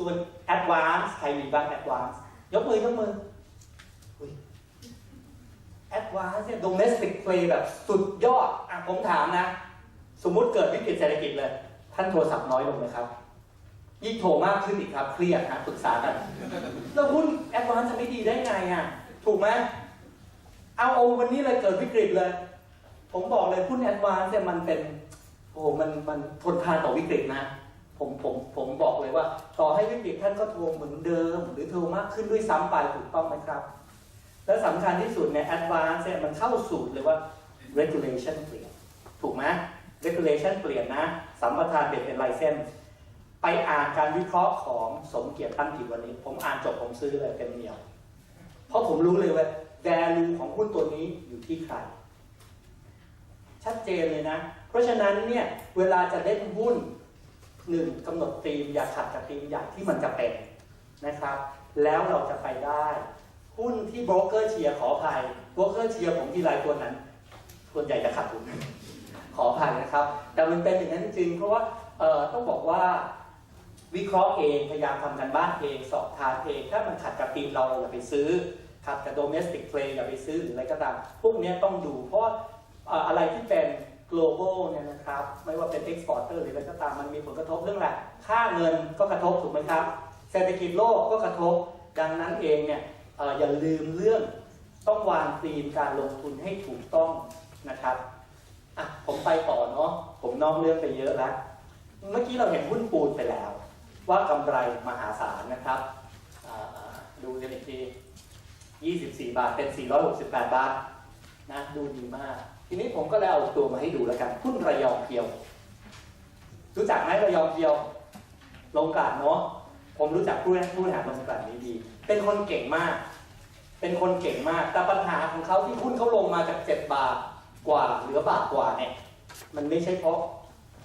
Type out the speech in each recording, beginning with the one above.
ส่วน advance ใครมีบ้าง advance ยกมือยกมือแอุ๊ย advance เนี่ย domestic play แบบสุดยอดอะผมถามนะ สมมุติเกิดวิกฤตเศรษฐกิจเลย ท่านโทรศัพท์น้อยลงไหมครับ ยิ่งโทรมากขึ้นอีกครับ เครียดนะปรึกษากัน แล้วหุ้น advance จะไม่ดีได้ไงอะ ถูกไหมเอาเอาวันนี้เลยเกิดวิกฤตเลย ผมบอกเลยหุ้น advance เนี่ยมันเป็น โอ้โหมันมันทนทานต่อวิกฤตนะ ผมผมผมบอกเลยว่า ต่อให้วิกฤตท่านก็โทรเหมือนเดิม หรือโทรมากขึ้นด้วยซ้ำไปถูกต้องไหมครับ และสำคัญที่สุดใน advance เนี่ยมันเข้าสู่เลยว่า regulation เปลี่ยนถูกไหม regulation เปลี่ยนนะสัมปทานเปลี่ยนเป็น license ไปอ่านการวิเคราะห์ของสมเกียรติตั้งกิจวันนี้ ผมอ่านจบผมซื้อเลยเป็นเหนียว เพราะผมรู้เลยว่า value ของหุ้นตัวนี้อยู่ที่ใคร ชัดเจนเลยนะ เพราะฉะนั้นเนี่ยเวลาจะเล่นหุ้น หนึ่งกำหนดธีมอย่าขัดกับธีมใหญ่ที่มันจะเป็นนะครับ แล้วเราจะไปได้ หุ้นที่โบรกเกอร์เชียร์ขออภัยโบรกเกอร์เชียร์ผมที่รายตัวนั้นส่วนใหญ่จะขาดทุนขออภัยนะครับ แต่มันเป็นอย่างนั้นจริงเพราะว่าต้องบอกว่าวิเคราะห์เองพยายามทำกันบ้านเองสอบทานเอง ถ้ามันขัดกับธีมเราเราอย่าไปซื้อขัดกับ domestic play อย่าไปซื้อหรืออะไรก็ตามพวกนี้ต้องดูเพราะอะไรที่เป็น global เนี่ยนะครับ ไม่ว่าเป็น exporter หรืออะไรก็ตามมันมีผลกระทบเรื่องอะไรค่าเงินก็กระทบถูกไหมครับ เศรษฐกิจโลกก็กระทบ ดังนั้นเองเนี่ยออย่าลืมเรื่องต้องวางธีมการลงทุนให้ถูกต้องนะครับอะผมไปต่อเนาะผมนอกเรื่องไปเยอะแล้วเมื่อกี้เราเห็นหุ้นปูนไปแล้ว ว่ากำไรมหาศาลนะครับดูกันอีกที24 บาทเป็น 468 บาทนะดูดีมาก ทีนี้ผมก็เลยเอาตัวมาให้ดูแล้วกันหุ้นระยองเพียว รู้จักไหมระยองเพียวลงกลั่นเนาะผมรู้จักผู้ผู้บริหารลงกลั่นนี้ดี เป็นคนเก่งมาก เป็นคนเก่งมาก แต่ปัญหาของเขาที่หุ้นเขาลงมาจาก7บาทกว่าเหลือบาทกว่าเนี่ย มันไม่ใช่เพราะ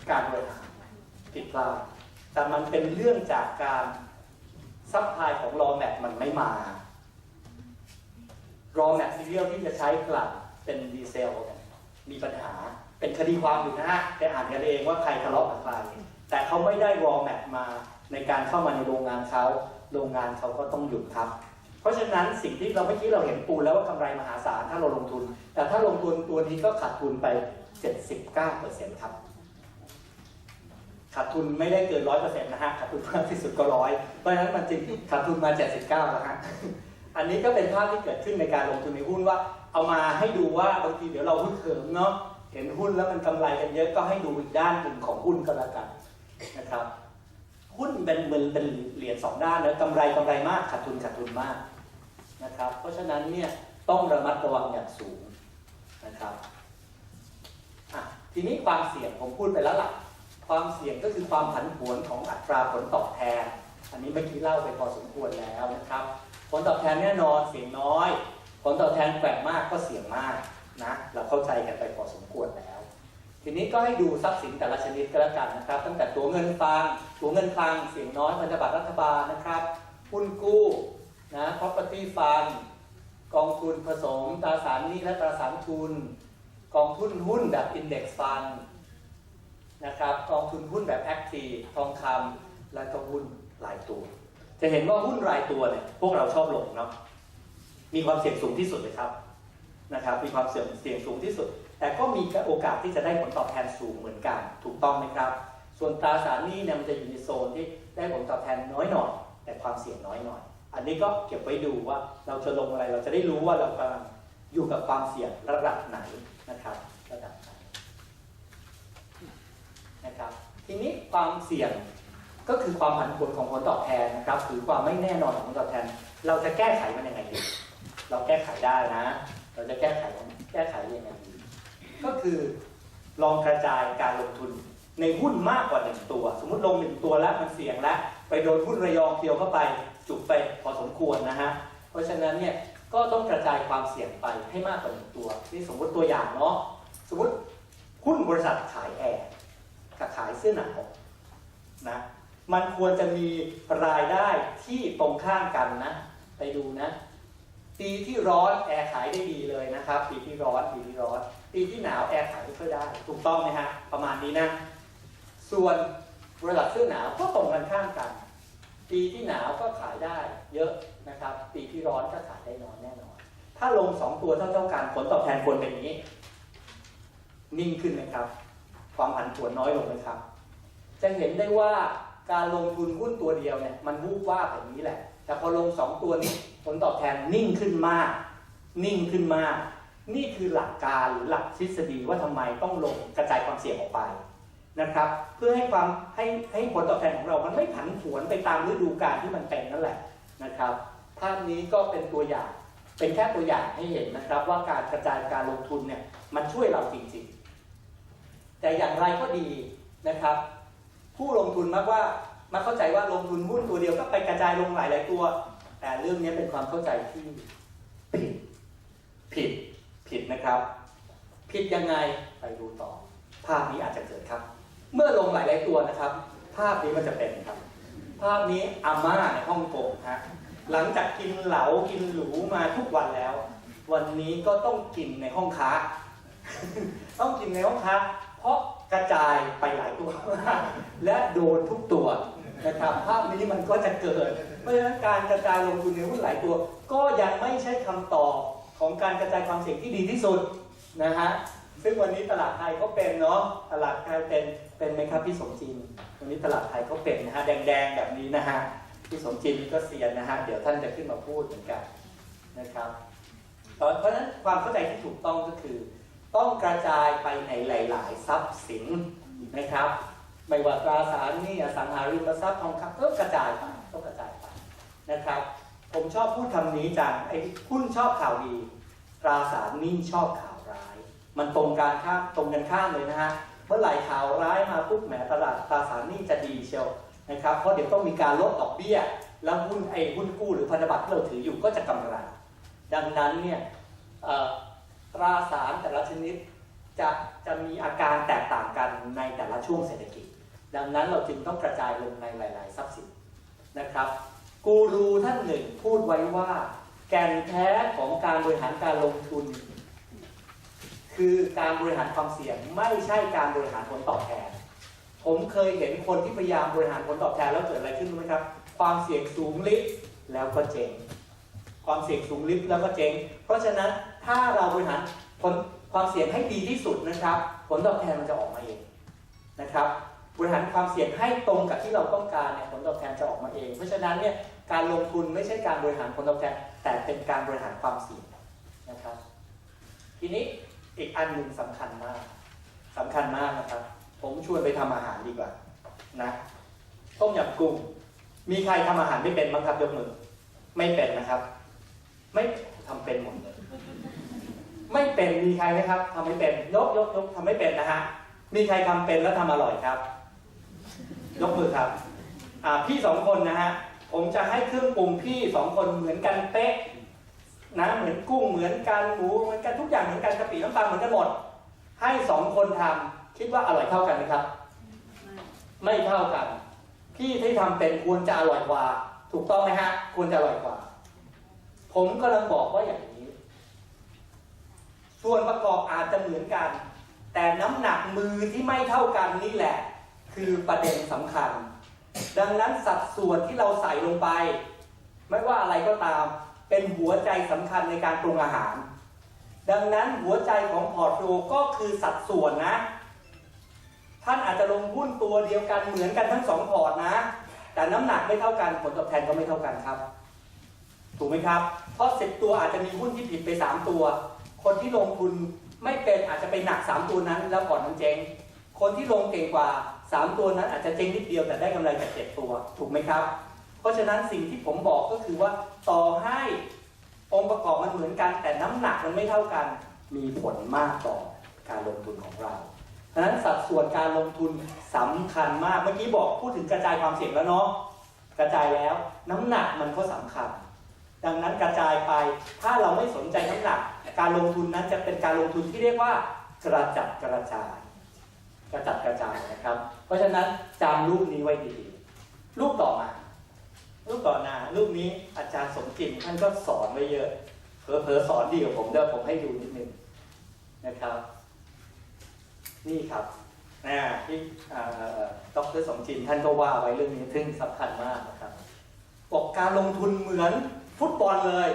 การบริหารผิดพลาดแต่มันเป็นเรื่องจากการซัพพลายของรอแมทมันไม่มารอแมทซีเรียลที่จะใช้กลั่นเป็นดีเซลเมีปัญหาเป็นคดีความอยู่นะฮะไปอ่านกันเองว่าใครทะเลาะกับใครแต่เขาไม่ได้รอแมทมาในการเข้ามาในโรงงานเขาโรงงานเขาก็ต้องหยุดครับ เพราะฉะนั้นสิ่งที่เราเมื่อกี้เราเห็นปูนแล้วว่ากำไรมหาศาลถ้าเราลงทุน แต่ถ้าลงทุนตัวนี้ก็ขาดทุนไป 79%ครับขาดทุนไม่ได้เกินร้อยเปอร์เซ็นต์นะฮะขาดทุนมากที่สุดก็ร้อยเพราะฉะนั้นมันจริงขาดทุนมา 79แล้วฮะ อันนี้ก็เป็นภาพที่เกิดขึ้นในการลงทุนในหุ้นว่า เอามาให้ดูว่าบางทีเดี๋ยวเราหุ้นเขิมเนาะเห็นหุ้นแล้วมันกำไรกันเยอะก็ให้ดูอีกด้านหนึ่งของหุ้นก็แล้วกันนะครับ หุ้นเป็นเหมือนเป็นเหรียญสองด้านแล้วกำไรกำไรมากขาดทุนขาดทุนมากนะครับ เพราะฉะนั้นเนี่ยต้องระมัดระวังอย่างสูงนะครับทีนี้ความเสี่ยงผมพูดไปแล้วล่ะความเสี่ยงก็คือความผันผวนของอัตราผลตอบแทน อันนี้เมื่อกี้เล่าไปพอสมควรแล้วนะครับ ผลตอบแทนแน่นอนเสียงน้อย ผลตอบแทนแกว่งมากก็เสียงมากนะเราเข้าใจกันไปพอสมควรแล้ว ทีนี้ก็ให้ดูทรัพย์สินแต่ละชนิดก็แล้วกันนะครับ ตั้งแต่ตัวเงินฝากตัวเงินคลังเสียงน้อยพันธบัตรรัฐบาลนะครับหุ้นกู้นะ property fund กองทุนผสมตราสารหนี้และตราสารทุน กองทุนหุ้นแบบ index fund นะครับกองทุนหุ้นแบบ active ทองคำและก็หุ้นรายตัว จะเห็นว่าหุ้นรายตัวเนี่ยพวกเราชอบลงเนาะมีความเสี่ยงสูงที่สุดเลยครับนะครับมีความเสี่ยงเสี่ยงสูงที่สุด แต่ก็มีโอกาสที่จะได้ผลตอบแทนสูงเหมือนกันถูกต้องไหมครับ ส่วนตราสารหนี้เนี่ยมันจะอยู่ในโซนที่ได้ผลตอบแทนน้อยหน่อย แต่ความเสี่ยงน้อยหน่อย อันนี้ก็เก็บไว้ดูว่าเราจะลงอะไรเราจะได้รู้ว่าเรากำลังอยู่กับความเสี่ยงระดับไหนนะครับระดับไหนนะครับทีนี้ความเสี่ยง ก็คือความผันผวนของผลตอบแทนนะครับหรือความไม่แน่นอนของผลตอบแทน เราจะแก้ไขมันยังไงดีเราแก้ไขได้นะ เราจะแก้ไขแก้ไขยังไงดีก็คือลองกระจายการลงทุนในหุ้นมากกว่าหนึ่งตัว สมมติลงหนึ่งตัวแล้วมันเสี่ยงแล้วไปโดนหุ้นระยองเพียวเข้าไปจุกไปพอสมควรนะฮะเพราะฉะนั้นเนี่ยก็ต้องกระจายความเสี่ยงไปให้มากกว่าหนึ่งตัวนี่สมมติตัวอย่างเนาะสมมติหุ้นบริษัทขายแอร์กับขายเสื้อหนาวนะ มันควรจะมีรายได้ที่ตรงข้ามกันนะ ไปดูนะ ปีที่ร้อนแอร์ขายได้ดีเลยนะครับ ปีที่ร้อนปีที่ร้อน ปีที่หนาวแอร์ขายไม่ค่อยได้ ถูกต้องไหมฮะประมาณนี้นะ ส่วนบริษัทเสื้อหนาวก็ตรงกันข้ามกัน ปีที่หนาวก็ขายได้เยอะนะครับ ปีที่ร้อนก็ขายได้น้อยแน่นอน ถ้าลงสองตัวเท่าเท่ากันผลตอบแทนควรเป็นอย่างนี้ นิ่งขึ้นนะครับ ความผันผวนน้อยลงนะครับ จะเห็นได้ว่า การลงทุนหุ้นตัวเดียวเนี่ยมันวูบว่าแบบนี้แหละ แต่พอลงสองตัวนี้ผลตอบแทนนิ่งขึ้นมาก นิ่งขึ้นมาก นี่คือหลักการหรือหลักทฤษฎีว่าทำไมต้องลงกระจายความเสี่ยงออกไปนะครับ เพื่อให้ความให้ให้ผลตอบแทนของเรา มันไม่ผันผวนไปตามฤดูกาลที่มันเป็นนั่นแหละนะครับ ภาพนี้ก็เป็นตัวอย่างเป็นแค่ตัวอย่างให้เห็นนะครับ ว่าการกระจายการลงทุนเนี่ยมันช่วยเราจริงๆ แต่อย่างไรก็ดีนะครับ ผู้ลงทุนมักว่ามักเข้าใจว่าลงทุนหุ้นตัวเดียวก็ไปกระจายลงหลายๆตัว แต่เรื่องนี้เป็นความเข้าใจที่ผิดผิดผิดนะครับ ผิดยังไงไปดูต่อ ภาพนี้อาจจะเกิดครับ เมื่อลงหลายๆตัวนะครับ ภาพนี้มันจะเป็นครับ ภาพนี้อาม่าในฮ่องกงฮะหลังจากกินเหลากินหรูมาทุกวันแล้ว วันนี้ก็ต้องกินในห้องค้า ต้องกินในห้องค้า เพราะกระจายไปหลายตัว และโดนทุกตัวนะครับภาพนี้มันก็จะเกิด เพราะฉะนั้นการกระจายลงทุนในหุ้นหลายตัว ก็ยังไม่ใช่คำตอบของการกระจายความเสี่ยงที่ดีที่สุดนะฮะซึ่งวันนี้ตลาดไทยก็เป็นเนาะตลาดไทยเป็นเป็นไหมครับพี่สมจินวันนี้ตลาดไทยก็เป็นนะฮะแดงๆแบบนี้นะฮะพี่สมจินก็เซียนนะฮะเดี๋ยวท่านจะขึ้นมาพูดเหมือนกันนะครับเพราะฉะนั้นความเข้าใจที่ถูกต้องก็คือ ต้องกระจายไปในหลาย ๆ ทรัพย์สินนะครับ ไม่ว่าตราสารนี้อสังหาริมทรัพย์ทองคำก็กระจายไปต้องกระจายไปนะครับ ผมชอบพูดคำนี้จังไอ้หุ้นชอบข่าวดี ตราสารนี้ชอบข่าวร้าย มันตรงการข้ามตรงกันข้ามเลยนะฮะเมื่อไหร่ข่าวร้ายมาปุ๊บแหมตลาดตราสารนี้จะดีเชียวนะครับเพราะเดี๋ยวต้องมีการลดดอกเบี้ย แล้วหุ้นไอ้หุ้นกู้หรือพันธบัตรที่เราถืออยู่ก็จะกำไร ดังนั้นเนี่ยเอ่อ ตราสารแต่ละชนิดจะจะมีอาการแตกต่างกันในแต่ละช่วงเศรษฐกิจ ดังนั้นเราจึงต้องกระจายลงในหลาย ๆ ทรัพย์สินนะครับกูรูท่านหนึ่งพูดไว้ว่า แก่นแท้ของการบริหารการลงทุน คือการบริหารความเสี่ยงไม่ใช่การบริหารผลตอบแทน ผมเคยเห็นคนที่พยายามบริหารผลตอบแทนแล้วเกิดอะไรขึ้นรู้ไหมครับ ความเสี่ยงสูงลิบแล้วก็เจ๊งความเสี่ยงสูงลิบแล้วก็เจ๊งเพราะฉะนั้น ถ้าเราบริหารผลความเสี่ยงให้ดีที่สุดนะครับ ผลตอบแทนมันจะออกมาเองนะครับบริหารความเสี่ยงให้ตรงกับที่เราต้องการเนี่ยผลตอบแทนจะออกมาเอง เพราะฉะนั้นเนี่ยการลงทุนไม่ใช่การบริหารผลตอบแทน แต่เป็นการบริหารความเสี่ยงนะครับ ทีนี้อีกอันหนึ่งสำคัญมากสำคัญมากนะครับ ผมชวนไปทำอาหารดีกว่านะต้มยำกุ้งมีใครทำอาหารไม่เป็นบ้างครับยกมือไม่เป็นนะครับ ไม่ทำเป็นหมดเลย ไม่เป็นมีใครไหมครับทำไม่เป็นยกยกยกทำไม่เป็นนะฮะมีใครทำเป็นแล้วทำอร่อยครับ ยกมือครับอ่าพี่สองคนนะฮะผมจะให้เครื่องปรุงพี่สองคนเหมือนกันเป๊ะนะเหมือนกุ้งเหมือนกันหมูเหมือนกันทุกอย่างเหมือนกันกะปิน้ำตาเหมือนกันหมด ให้สองคนทำคิดว่าอร่อยเท่ากันไหมครับ ไม่เท่ากัน พี่ที่ทำเป็นควรจะอร่อยกว่า ถูกต้องไหมฮะ ควรจะอร่อยกว่า ผมกำลังบอกว่าอย่างนี้ ส่วนประกอบอาจจะเหมือนกัน แต่น้ำหนักมือที่ไม่เท่ากันนี่แหละ คือประเด็นสำคัญ ดังนั้นสัดส่วนที่เราใส่ลงไป ไม่ว่าอะไรก็ตาม เป็นหัวใจสำคัญในการปรุงอาหาร ดังนั้นหัวใจของพอร์ตโฟลิโอก็คือสัดส่วนนะ ท่านอาจจะลงหุ้นตัวเดียวกันเหมือนกันทั้งสองพอร์ตนะ แต่น้ำหนักไม่เท่ากันผลตอบแทนก็ไม่เท่ากันครับ ถูกไหมครับ เพราะสิบตัวอาจจะมีหุ้นที่ผิดไป3ตัว คนที่ลงทุนไม่เป็นอาจจะไปหนัก 3 ตัวนั้น แล้วก่อนมันเจ๊งคนที่ลงเก่งกว่า 3 ตัวนั้นอาจจะเจ๊งนิดเดียวแต่ได้กำไรจากเจ็ดตัวถูกไหมครับ เพราะฉะนั้นสิ่งที่ผมบอกก็คือว่าต่อให้องค์ประกอบมันเหมือนกัน แต่น้ำหนักมันไม่เท่ากัน มีผลมากต่อการลงทุนของเราเพราะฉะนั้นสัดส่วนการลงทุนสำคัญมากเมื่อกี้บอกพูดถึงกระจายความเสี่ยงแล้วเนาะกระจายแล้ว น้ำหนักมันก็สำคัญ ดังนั้นกระจายไป ถ้าเราไม่สนใจน้ำหนัก การลงทุนนั้นจะเป็นการลงทุนที่เรียกว่ากระจัดกระจาย กระจัดกระจายนะครับ เพราะฉะนั้นจำรูปนี้ไว้ดีๆรูปต่อมารูปต่อมารูปนี้อาจารย์สมจิตท่านก็สอนไว้เยอะเผลอๆสอนดีกว่าผมเดี๋ยวผมให้ดูนิดนึงนะครับ นี่ครับนะที่ดรสมจินท่านก็ว่าไว้เรื่องนี้ซึ่งสำคัญมากนะครับการลงทุนเหมือน ฟุตบอลเลย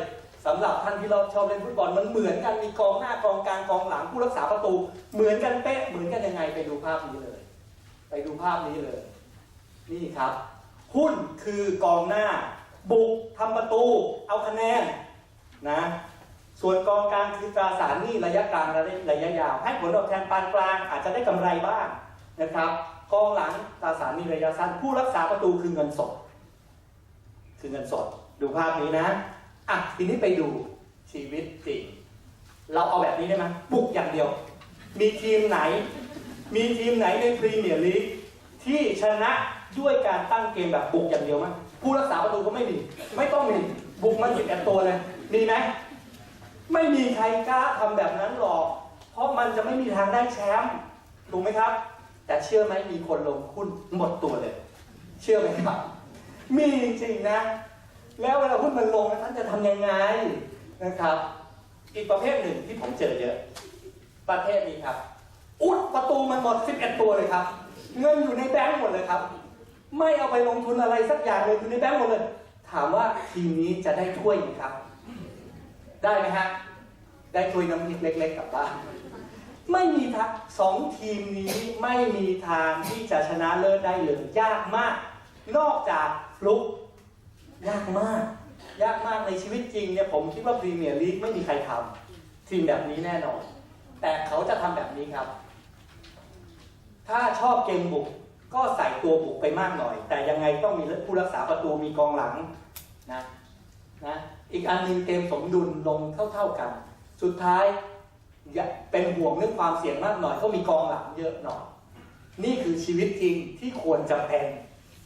สำหรับท่านที่เราชอบเล่นฟุตบอลมันเหมือนกันมีกองหน้ากองกลางกองหลังผู้รักษาประตู เหมือนกันเป๊ะเหมือนกันยังไงไปดูภาพนี้เลย ไปดูภาพนี้เลย นี่ครับ หุ้นคือกองหน้า บุกทำประตู เอาคะแนนนะ ส่วนกองกลางคือตราสารหนี้ระยะกลางและระยะยาว ให้ผลตอบแทนปานกลางอาจจะได้กำไรบ้างนะครับ กองหลังตราสารหนี้ระยะสั้นผู้รักษาประตูคือเงินสด คือเงินสด ดูภาพนี้นะอะทีนี้ไปดูชีวิตจริง เราเอาแบบนี้ได้ไหมบุกอย่างเดียว มีทีมไหน มีทีมไหนในพรีเมียร์ลีกที่ชนะด้วยการตั้งเกมแบบบุกอย่างเดียวมั้ยผู้รักษาประตูก็ไม่มี ไม่ต้องมีบุกมันสิบเอ็ดตัวเลย มีไหมไม่มีใครกล้าทำแบบนั้นหรอก เพราะมันจะไม่มีทางได้แชมป์ถูกไหมครับ แต่เชื่อไหมมีคนลงหุ้นหมดตัวเลย เชื่อไหมครับ มีจริงๆนะ แล้วเวลาหุ้นมันลงท่านจะทำยังไงนะครับ อีกประเภทหนึ่งที่ผมเจอเยอะ ประเภทนี้ครับ อุดประตูมันหมด 11 ตัวเลยครับ เงินอยู่ในแบงก์หมดเลยครับ ไม่เอาไปลงทุนอะไรสักอย่างเลยอยู่ในแบงก์หมดเลย ถามว่าทีมนี้จะได้ถ้วยไหมครับ ได้ไหมฮะได้ถ้วยน้ำพริกเล็ก ๆกลับบ้านไม่มีทางสองทีมนี้ไม่มีทางที่จะชนะเลิศได้เลยยากมาก นอกจากฟลุก ยากมาก ยากมากในชีวิตจริงเนี่ยผมคิดว่าพรีเมียร์ลีกไม่มีใครทำทีมแบบนี้แน่นอน แต่เขาจะทำแบบนี้ครับ ถ้าชอบเกมบุกก็ใส่ตัวบุกไปมากหน่อย แต่ยังไงต้องมีผู้รักษาประตูมีกองหลังนะนะอีกอันหนึงเกมสมดุลลงเท่า ๆกัน สุดท้ายอย่าเป็นห่วงเรื่องความเสี่ยงมากหน่อยก็มีกองหลังเยอะหน่อยนี่คือชีวิตจริงที่ควรจะเป็น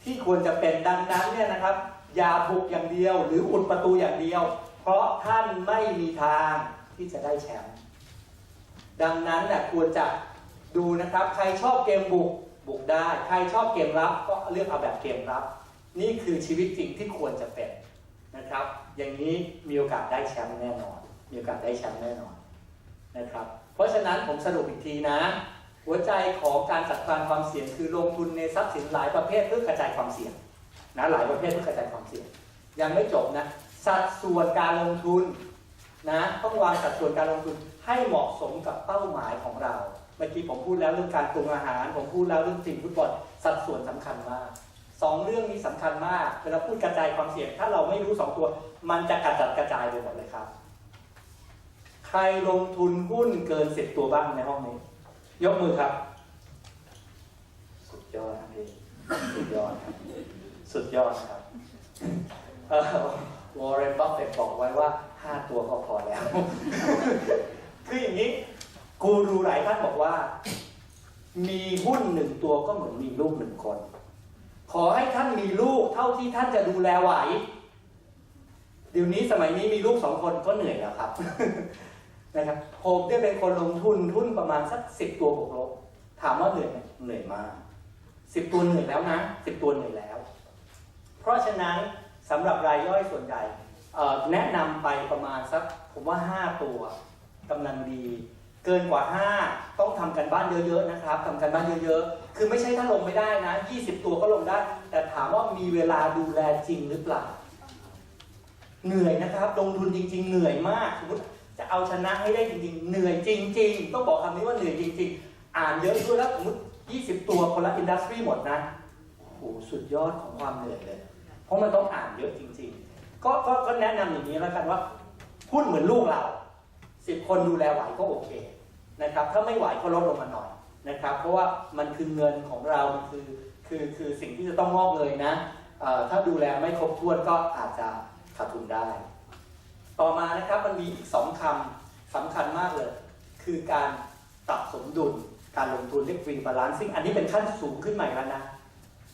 ที่ควรจะเป็นดังนั้นเนี่ยนะครับ อย่าบุกอย่างเดียว หรืออุดประตูอย่างเดียว เพราะท่านไม่มีทางที่จะได้แชมป์ดังนั้นเนี่ยควรจะดูนะครับ ใครชอบเกมบุกบุกได้ ใครชอบเกมรับก็เลือกเอาแบบเกมรับ นี่คือชีวิตจริงที่ควรจะเป็นนะครับ อย่างนี้มีโอกาสได้แชมป์แน่นอน มีโอกาสได้แชมป์แน่นอนนะครับ เพราะฉะนั้นผมสรุปอีกทีนะ หัวใจของการจัดการความเสี่ยงคือลงทุนในทรัพย์สินหลายประเภทเพื่อกระจายความเสี่ยง นะหลายประเภทเพื่อกระจายความเสี่ยง ยังไม่จบนะ สัดส่วนการลงทุนนะต้องวางสัดส่วนการลงทุนให้เหมาะสมกับเป้าหมายของเรา เมื่อกี้ผมพูดแล้วเรื่องการปรุงอาหาร ผมพูดแล้วเรื่องทีมฟุตบอลสัดส่วนสำคัญมากสองเรื่องนี้สำคัญมากเวลาพูดกระจายความเสี่ยง ถ้าเราไม่รู้สองตัว มันจะกระจัดกระจายไปหมดเลยครับ ใครลงทุนหุ้นเกินสิบตัวบ้างในห้องนี้ ยกมือครับ สุดยอดครับพี่สุดยอดครับ สุดยอดครับวอร์เรนบัฟเฟตบอกไว้ว่า 5 ตัวก็พอแล้ว คืออย่างนี้กูรูหลายท่านบอกว่า มีหุ้นหนึ่งตัวก็เหมือนมีลูกหนึ่งคน ขอให้ท่านมีลูกเท่าที่ท่านจะดูแลไหวเดี๋ยวนี้สมัยนี้มีลูกสองคนก็เหนื่อยแล้วครับนะครับผมเนี่ยเป็นคนลงทุนทุนประมาณสักสิบตัวบวกลบถามว่าเหนื่อยไหมเหนื่อยมากสิบตัวเหนื่อยแล้วนะสิบตัวเหนื่อยแล้ว เพราะฉะนั้นสำหรับรายย่อยส่วนใหญ่แนะนำไปประมาณสักผมว่าห้าตัวกำลังดี เกินกว่า 5 ต้องทำกันบ้านเยอะๆนะครับทำกันบ้านเยอะๆ คือไม่ใช่ถ้าลงไม่ได้นะ 20 ตัวก็ลงได้ แต่ถามว่ามีเวลาดูแลจริงหรือเปล่า เหนื่อยนะครับ ลงทุนจริง ๆ เหนื่อยมากสมมติจะเอาชนะให้ได้จริงๆ เหนื่อยจริง ๆ ต้องบอกคำนี้ว่าเหนื่อยจริง ๆ อ่านเยอะด้วยแล้วสมมติ 20 ตัวคนละอินดัสทรีหมดนะโอ้โหสุดยอดของความเหนื่อยเลย เพราะมันต้องอ่านเยอะจริง ๆ ก็ก็ก็แนะนำอย่างนี้แล้วกันว่าหุ้นเหมือนลูกเรา10คนดูแลไหวก็โอเคนะครับถ้าไม่ไหวก็ลดลงมาหน่อยนะครับ เพราะว่ามันคือเงินของเรา มันคือคือคือสิ่งที่จะต้องงอกเลยนะถ้าดูแลไม่ครบถ้วนก็อาจจะขาดทุนได้ ต่อมานะครับมันมีอีกสองคำสำคัญมากเลย คือการปรับสมดุลการลงทุนเรียกรีบาลานซ์ซึ่งอันนี้เป็นขั้นสูงขึ้นใหม่แล้วนะ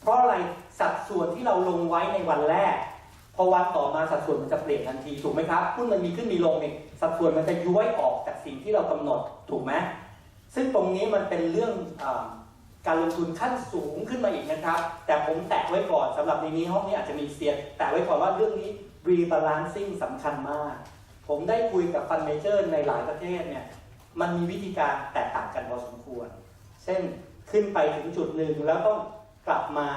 เพราะอะไรสัดส่วนที่เราลงไว้ในวันแรก พอวันต่อมาสัดส่วนมันจะเปลี่ยนทันทีถูกไหมครับหุ้นมันมีขึ้นมีลงเนี่ยสัดส่วนมันจะย้วยออกจากสิ่งที่เรากำหนดถูกไหมซึ่งตรงนี้มันเป็นเรื่องอการลงทุนขั้นสูงขึ้นมาอีกนะครับ แต่ผมแตะไว้ก่อนสำหรับในนี้ห้องนี้อาจจะมีเสียแตะไว้ก่อนว่าเรื่องนี้ rebalancing สำคัญมาก ผมได้คุยกับฟันเมเจอร์ในหลายประเทศเนี่ยมันมีวิธีการแตกต่างกันพอสมควร เช่นขึ้นไปถึงจุดหนึ่งแล้วต้อง กลับมา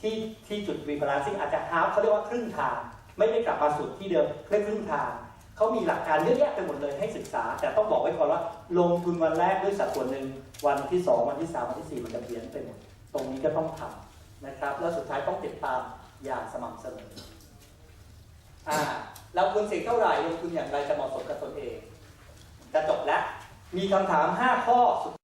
ที่ที่จุดรีบาลานซิ่งอาจจะฮาฟเขาเรียกว่าครึ่งทาง ไม่ได้กลับมาสุดที่เดิมเรียกครึ่งทางเขามีหลักการเยอะแยะไปหมดเลยให้ศึกษา แต่ต้องบอกไว้ก่อนว่า ลงทุนวันแรกด้วยสัดส่วนหนึ่งวันที่สองวันที่สามวันที่สี่มันจะเพี้ยนไปหมดตรงนี้ก็ต้องทำนะครับ แล้วสุดท้ายต้องติดตามอย่างสม่ำเสมออ่าเราควรเสี่ยงเท่าไหร่ลงทุนอย่างไรจะเหมาะสมกับตนเองจะจบแล้วมีคำถาม 5 ข้อสุด